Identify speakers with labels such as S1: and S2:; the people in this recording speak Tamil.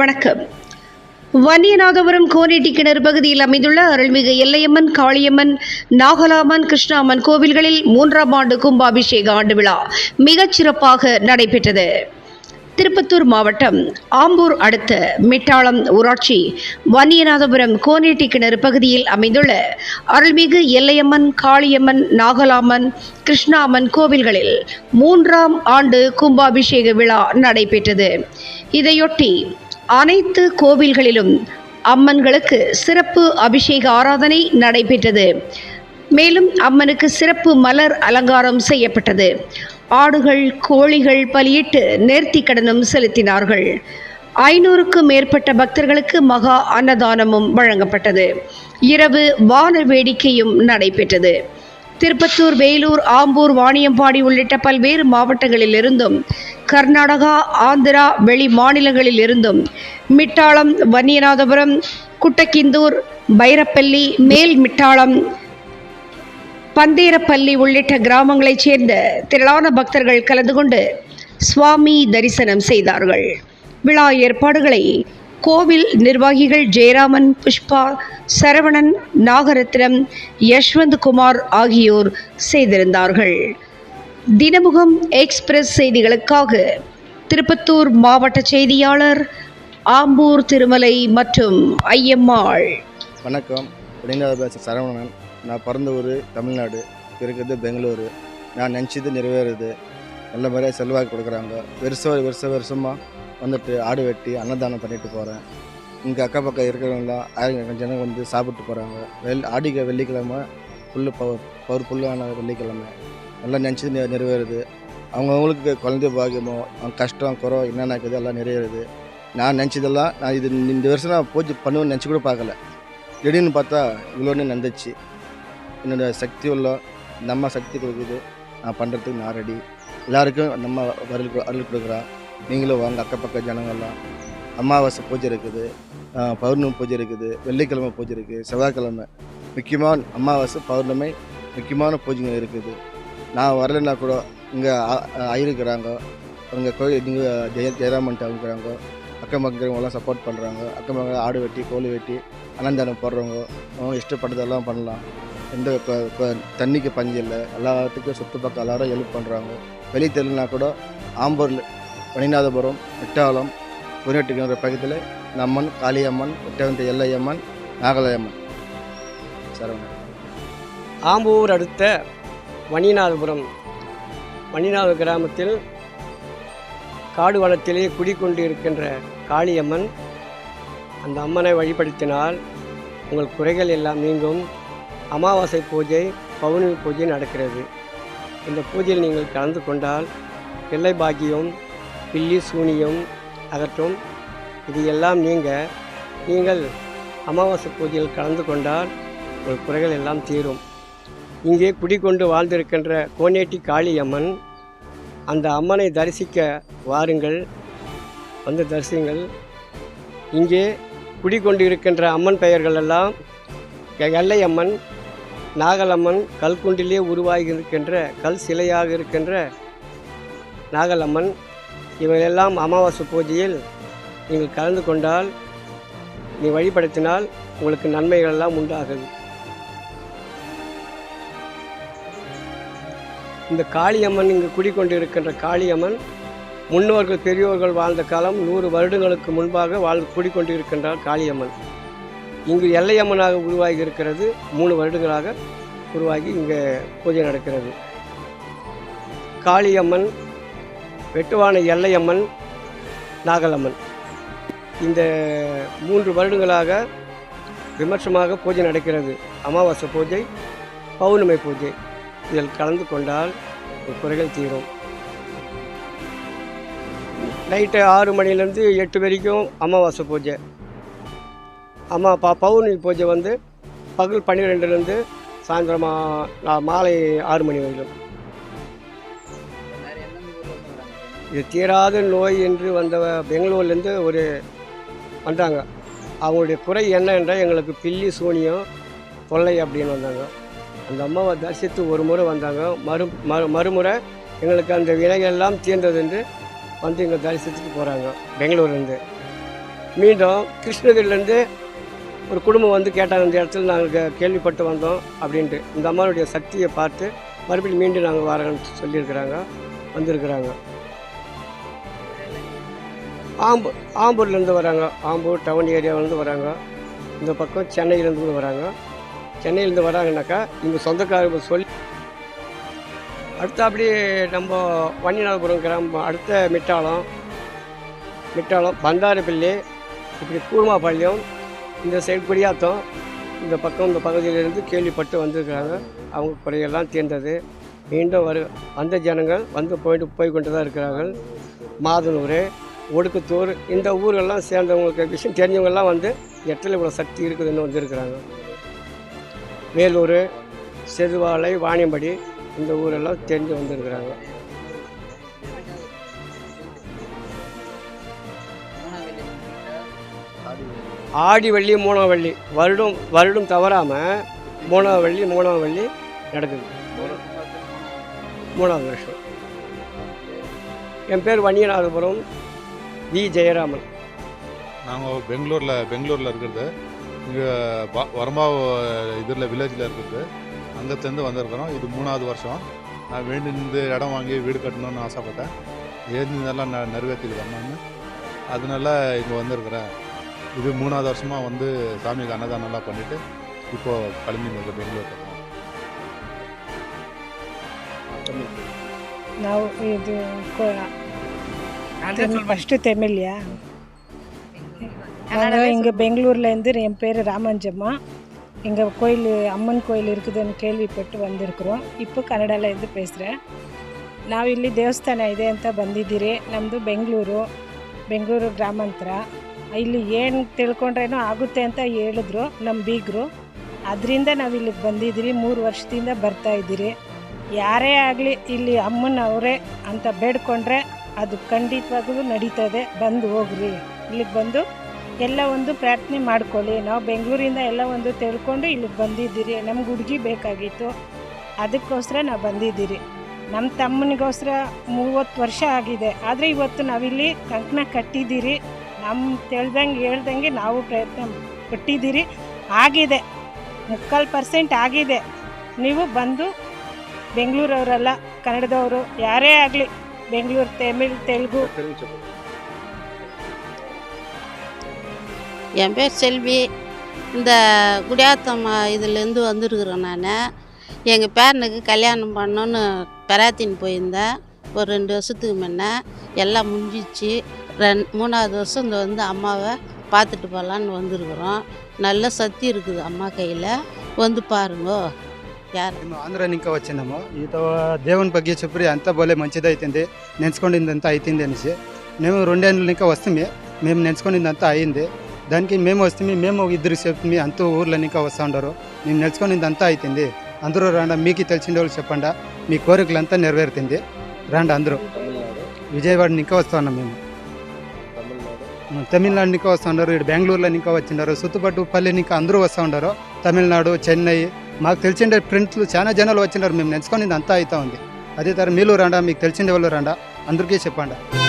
S1: வணக்கம். வன்னியநாதபுரம் கோனேட்டி கிணறு பகுதியில் அமைந்துள்ள அருள்மிகு எல்லையம்மன் காளியம்மன் நாகலாமன் கிருஷ்ணாமன் கோவில்களில் மூன்றாம் ஆண்டு கும்பாபிஷேக ஆண்டு விழா மிகச் சிறப்பாக நடைபெற்றது. திருப்பத்தூர் மாவட்டம் ஆம்பூர் அடுத்த மிட்டாளம் ஊராட்சி வன்னியநாதபுரம் கோனேட்டி கிணறு பகுதியில் அமைந்துள்ள அருள்மிகு எல்லையம்மன் காளியம்மன் நாகலாமன் கிருஷ்ணாமன் கோவில்களில் மூன்றாம் ஆண்டு கும்பாபிஷேக விழா நடைபெற்றது. இதையொட்டி அனைத்து கோவில்களிலும் அம்மன்களுக்கு சிறப்பு அபிஷேக ஆராதனை நடைபெற்றது. மேலும் அம்மனுக்கு சிறப்பு மலர் அலங்காரம் செய்யப்பட்டது. ஆடுகள் கோழிகள் பலியிட்டு நேர்த்தி கடனும் செலுத்தினார்கள். ஐநூறுக்கும் மேற்பட்ட பக்தர்களுக்கு மகா அன்னதானமும் வழங்கப்பட்டது. இரவு வான வேடிக்கையும் நடைபெற்றது. திருப்பத்தூர் வேலூர் ஆம்பூர் வாணியம்பாடி உள்ளிட்ட பல்வேறு மாவட்டங்களிலிருந்தும் கர்நாடகா ஆந்திரா வெளி மாநிலங்களிலிருந்தும் மிட்டாளம் வன்னியநாதபுரம் குட்டக்கிந்தூர் பைரப்பள்ளி மேல் மிட்டாளம் பந்தேரப்பள்ளி உள்ளிட்ட கிராமங்களைச் சேர்ந்த திரளான பக்தர்கள் கலந்து கொண்டு சுவாமி தரிசனம் செய்தார்கள். விழா ஏற்பாடுகளை கோவில் நிர்வாகிகள் ஜெயராமன் புஷ்பா சரவணன் நாகரத்னம் யஷ்வந்த் குமார் ஆகியோர் செய்திருந்தார்கள். தினமுகம் எக்ஸ்பிரஸ் செய்திகளுக்காக திருப்பத்தூர் மாவட்ட செய்தியாளர் ஆம்பூர் திருமலை மற்றும் ஐயம்மாள்.
S2: வணக்கம். சரவணன். நான் பிறந்த ஊர் தமிழ்நாடு இருக்கிறது பெங்களூரு. நான் நினச்சது நிறைவேறுது. நல்ல முறையாக செல்வாக்கு கொடுக்குறாங்க. வருஷம் வருஷம் வருஷமாக வந்துட்டு ஆடு வெட்டி அன்னதானம் பண்ணிட்டு போகிறேன் இங்கே அக்கா பக்கம் இருக்கிறவங்களாம் ஆயிரம் ஜனங்க வந்து சாப்பிட்டு போகிறாங்க வெள் ஆடிக்க வெள்ளிக்கிழமை ஃபுல்லு பவர் பவர் புல்லான வெள்ளிக்கிழமை. நல்லா நினச்சது நிறைவேறுது. அவங்கவுங்களுக்கு குழந்தை பாகியமோ அவங்க கஷ்டம் குறை என்னென்ன இருக்குது எல்லாம் நிறைவேறுது. நான் நினச்சதெல்லாம் நான் இது இந்த வருஷம் நான் பூஜை பண்ணுவேன்னு நினச்சி கூட பார்க்கல. திடீர்னு பார்த்தா இவ்வளோன்னு நடந்துச்சு. என்னோடய சக்தி உள்ள நம்ம சக்தி கொடுக்குது. நான் பண்ணுறதுக்கு நான் ரெடி எல்லாருக்கும் நம்ம அருள் அருள் கொடுக்குறா. நீங்களும் வாங்க அக்கப்பக்க ஜனங்கள்லாம். அமாவாசை பூஜை இருக்குது பௌர்ணமி பூஜை இருக்குது வெள்ளிக்கிழமை பூஜை இருக்குது செவ்வாய்க்கிழமை. முக்கியமான அமாவாசை பௌர்ணமி முக்கியமான பூஜைங்க இருக்குது. நான் வரலைன்னா கூட இங்கே ஆயிருக்கிறாங்க. அவங்க கோயில் இங்கே ஜெய ஜெயராமன்ட்டு அவங்கிறாங்க அக்கம் பக்கங்கிறவங்களாம் சப்போர்ட் பண்ணுறாங்க அக்கம் பக்கம் ஆடு வெட்டி கோழி வெட்டி அன்னந்தானம் போடுறவங்க அவங்க இஷ்டப்பட்டதெல்லாம் பண்ணலாம். எந்த இப்போ இப்போ தண்ணிக்கு பஞ்சம் இல்லை. எல்லாத்துக்கும் சுற்று பக்கம் எல்லாரும் ஹெல்ப் பண்ணுறாங்க வெளி தெரியலனா கூட ஆம்பூரில் மணிநாதபுரம் எட்டாலம் புனேட்டுக்கிற பக்கத்தில் நம்மன் காளியம்மன் வெட்டவந்த எல்லையம்மன் நாகலையம்மன். சரவணன்.
S3: ஆம்பூர் அடுத்த மணிநாதபுரம். மணிநாத கிராமத்தில் காடு வளத்திலே குடிக்கொண்டு இருக்கின்ற காளியம்மன் அந்த அம்மனை வழிபடுத்தினால் உங்கள் குறைகள் எல்லாம் நீங்கும். அமாவாசை பூஜை பௌர்ணமி பூஜை நடக்கிறது. இந்த பூஜையில் நீங்கள் கலந்து கொண்டால் பிள்ளை பாக்கியம் பில்லி சூனியம் அகற்றும். இது எல்லாம் நீங்க நீங்கள் அமாவாசை பூஜையில் கலந்து கொண்டால் உங்கள் குறைகள் எல்லாம் தீரும். இங்கே குடிகொண்டு வாழ்ந்திருக்கின்ற கோனேட்டி காளியம்மன் அந்த அம்மனை தரிசிக்க வாருங்கள். வந்து தரிசிங்கள் இங்கே குடிகொண்டு இருக்கின்ற அம்மன் பெயர்கள் எல்லாம் எல்லையம்மன் நாகலம்மன் கல்குண்டிலே உருவாகி இருக்கின்ற கல் சிலையாக இருக்கின்ற நாகலம்மன் இவையெல்லாம் அமாவாசை பூஜையில் நீங்கள் கலந்து கொண்டால் நீ வழிபடுத்தினால் உங்களுக்கு நன்மைகள் எல்லாம் உண்டாகுது. இந்த காளியம்மன் இங்கு குடிக்கொண்டு இருக்கின்ற காளியம்மன் முன்னோர்கள் பெரியோர்கள் வாழ்ந்த காலம் நூறு வருடங்களுக்கு முன்பாக வாழ் குடிக்கொண்டு இருக்கின்றார் காளியம்மன். இங்கு எல்லையம்மனாக உருவாகி இருக்கிறது மூணு வருடங்களாக உருவாகி இங்கே பூஜை நடக்கிறது. காளியம்மன் வெட்டுவான எல்லையம்மன் நாகலம்மன். இந்த மூன்று வருடங்களாக விமர்சமாக பூஜை நடக்கிறது. அமாவாசை பூஜை பௌர்ணமி பூஜை. இதில் கலந்து கொண்டால் உங்கள் குறைகள் தீரும். நைட்டு ஆறு மணிலேருந்து எட்டு வரைக்கும் அமாவாசை பூஜை. அம்மா பா பௌர்ணமி பூஜை வந்து பகல் பன்னிரெண்டுலேருந்து சாயந்தரம் மாலை ஆறு மணி வரைக்கும் இது தீராத நோய் என்று வந்த பெங்களூர்லேருந்து ஒரு வந்தாங்க. அவங்களுடைய குறை என்ன என்றால் எங்களுக்கு பில்லி சூனியம் தொல்லை அப்படின்னு வந்தாங்க. அந்த அம்மாவை தரிசித்து ஒரு முறை வந்தாங்க. மறு மறு மறுமுறை எங்களுக்கு அந்த வினைகள்லாம் தீர்ந்தது என்று வந்து இங்கே தரிசித்துட்டு போகிறாங்க பெங்களூர்லேருந்து. மீண்டும் கிருஷ்ணகிரிலேருந்து ஒரு குடும்பம் வந்து கேட்டாங்க இந்த இடத்துல நாங்கள் கேள்விப்பட்டு வந்தோம் அப்படின்ட்டு. இந்த அம்மாவுடைய சக்தியை பார்த்து மறுபடியும் மீண்டும் நாங்கள் வரோம்னு சொல்லியிருக்கிறாங்க வந்திருக்கிறாங்க. ஆம்பூர் ஆம்பூர்லேருந்து வராங்க. ஆம்பூர் டவுன் ஏரியாவிலேருந்து வராங்க. இந்த பக்கம் சென்னையிலேருந்து கூட வராங்க. சென்னையிலேருந்து வராங்கனாக்கா இங்கே சொந்தக்காரங்க சொல்லி அடுத்து அப்படி நம்ம வன்னிநாதபுரம் கிராமம் அடுத்த மிட்டாளம் மிட்டாளம் பந்தாரப்பள்ளி இப்படி கூர்மாபாளையம் இந்த சைடு குடியாத்தம் இந்த பக்கம் இந்த பகுதியிலிருந்து கேள்விப்பட்டு வந்திருக்கிறாங்க. அவங்க குறையெல்லாம் தீர்ந்தது. மீண்டும் வரு வந்த ஜனங்கள் வந்து போயிட்டு போய் கொண்டு தான் இருக்கிறார்கள். மாதனூர். ஒடுக்குத்தூர் இந்த ஊரெல்லாம் சேர்ந்தவங்களுக்கு விஷயம் தெரிஞ்சவங்கெல்லாம் வந்து எட்டில் இவ்வளோ சக்தி இருக்குதுன்னு வந்திருக்கிறாங்க. வேலூர் செதுவாலை வாணியம்படி இந்த ஊரெல்லாம் தெரிஞ்சு வந்திருக்கிறாங்க. ஆடி வள்ளி மூணாம் வருடம் வருடம் தவறாமல் மூணாம் வள்ளி மூணாம் வள்ளி நடக்குது. மூணாவது வருஷம். என் பேர் வன்னியநாதபுரம். வி ஜெயராமன்.
S4: நாங்கள் பெங்களூரில் பெங்களூரில் இருக்கிறது. இங்கே வரமா இதில் வில்லேஜில் இருக்கிறது. அங்கத்துலேருந்து வந்திருக்கிறோம். இது மூணாவது வருஷம். நான் வேண்டியிருந்து இடம் வாங்கி வீடு கட்டணும்னு ஆசைப்பட்டேன். ஏந்தினதெல்லாம் ந நிறைவேற்றிக்கிறேன் நான். அதனால இங்கே வந்திருக்கிறேன். இது மூணாவது வருஷமாக வந்து சாமிக்கு அன்னதானம்லாம் பண்ணிவிட்டு இப்போது கிளம்பி வந்து பெங்களூர்
S5: நான் இது ஃபஸ்ட்டு தமிழ்யா நாங்கள் இங்கே பெங்களூர்லேருந்து என் பேர் ராமஞ்சம்மா எங்கள் கோயில் அம்மன் கோயில் இருக்குதுன்னு ಕೇಳ್ಬಿಟ್ಟು ಬಂದಿರ್க்கிறோம் இப்போ ಕನ್ನಡದಿಂದ பேசுகிறேன் ನಾವು ಇಲ್ಲಿ ದೇವಸ್ಥಾನ ಇದೆ ಅಂತ ಬಂದಿದ್ದೀರಿ. ನಮ್ಮದು ಬೆಂಗಳೂರು ಬೆಂಗಳೂರು ಗ್ರಾಮಾಂತರ. ಇಲ್ಲಿ ಏನು ತಿಳ್ಕೊಂಡ್ರೇನೋ ಆಗುತ್ತೆ ಅಂತ ಹೇಳಿದ್ರು ನಮ್ಮ ಬೀಗರು. ಅದರಿಂದ ನಾವು ಇಲ್ಲಿಗೆ ಬಂದಿದ್ದೀರಿ. ಮೂರು ವರ್ಷದಿಂದ ಬರ್ತಾ ಇದ್ದೀರಿ. ಯಾರೇ ಆಗಲಿ ಇಲ್ಲಿ ಅಮ್ಮನವರೇ ಅಂತ ಬೇಡ್ಕೊಂಡ್ರೆ ಅದು ಖಂಡಿತವಾಗಲೂ ನಡೀತದೆ. ಬಂದು ಹೋಗ್ರಿ. ಇಲ್ಲಿಗೆ ಬಂದು ಎಲ್ಲ ಒಂದು ಪ್ರಾರ್ಥನೆ ಮಾಡ್ಕೊಳ್ಳಿ. ನಾವು ಬೆಂಗಳೂರಿಂದ ಎಲ್ಲ ಒಂದು ತಿಳ್ಕೊಂಡು ಇಲ್ಲಿಗೆ ಬಂದಿದ್ದೀರಿ. ನಮ್ಗೆ ಹುಡುಗಿ ಬೇಕಾಗಿತ್ತು. ಅದಕ್ಕೋಸ್ಕರ ನಾವು ಬಂದಿದ್ದೀರಿ. ನಮ್ಮ ತಮ್ಮನಿಗೋಸ್ಕರ ಮೂವತ್ತು ವರ್ಷ ಆಗಿದೆ. ಆದರೆ ಇವತ್ತು ನಾವಿಲ್ಲಿ ಕಂಕಣ ಕಟ್ಟಿದ್ದೀರಿ. ನಮ್ಮ ತಿಳ್ದಂಗೆ ಹೇಳ್ದಂಗೆ ನಾವು ಪ್ರಯತ್ನ ಕೊಟ್ಟಿದ್ದೀರಿ ಆಗಿದೆ. ಮುಕ್ಕಾಲು ಪರ್ಸೆಂಟ್ ಆಗಿದೆ. ನೀವು ಬಂದು ಬೆಂಗಳೂರವರೆಲ್ಲ, ಕನ್ನಡದವರು, ಯಾರೇ ಆಗಲಿ. బెంగళూరు తమిళ్ తెలుగు.
S6: என் பேர் செல்வி. இந்த குடியாத்தம் இதுலேருந்து வந்துருக்குறேன் நான். எங்கள் பேரனுக்கு கல்யாணம் பண்ணணுன்னு பெராத்தின்னு போயிருந்தேன். ஒரு ரெண்டு வருஷத்துக்கு முன்னே. எல்லாம் முடிஞ்சிச்சு. ரெண் மூணாவது வருஷம் இந்த வந்து அம்மாவை பார்த்துட்டு போகலான்னு வந்திருக்குறோம். நல்ல சக்தி இருக்குது அம்மா கையில். வந்து பாருங்கோ. யார்
S7: మేము ఆంధ్ర ఇంకా వచ్చినాము ఈత దేవుని ಬಗ್ಗೆ చెప్పి అంత బోలే మంచిది అవుతుంది నెంచుకునిందంతా అవుతుంది అనేసి మేము రెండేళ్ళు ఇంకా వస్తుంది మేము నెంచుకునిందంతా అయింది దానికి మేము వస్తుంది మేము ఇద్దరు చెప్తుంది అంత ఊర్లో ఇంకా వస్తూ ఉండరు మేము నెంచుకునిందంతా అవుతుంది అందరూ రాండా మీకు తెలిసిన వాళ్ళు చెప్పండా మీ కోరికలంతా నెరవేరుతుంది రాండా అందరూ విజయవాడ ఇంకా వస్తూ ఉన్నాం మేము
S2: తమిళనాడు
S7: తమిళనాడు ఇంకా వస్తూ ఉన్నారు ఇక్కడ బెంగళూరులో ఇంకా వచ్చిండారు సుత్తుపట్టు పల్లె ఇంకా అందరూ వస్తూ ఉన్నారు తమిళనాడు చెన్నై మాకు తెలిసిండే ఫ్రెండ్స్లు చాలా జనాలు వచ్చినారు మేము నెంచుకొని అంతా అవుతా ఉంది. అదే తర మీరు రండా మీకు తెలిసిన వాళ్ళు రండా అందరికీ చెప్పండి.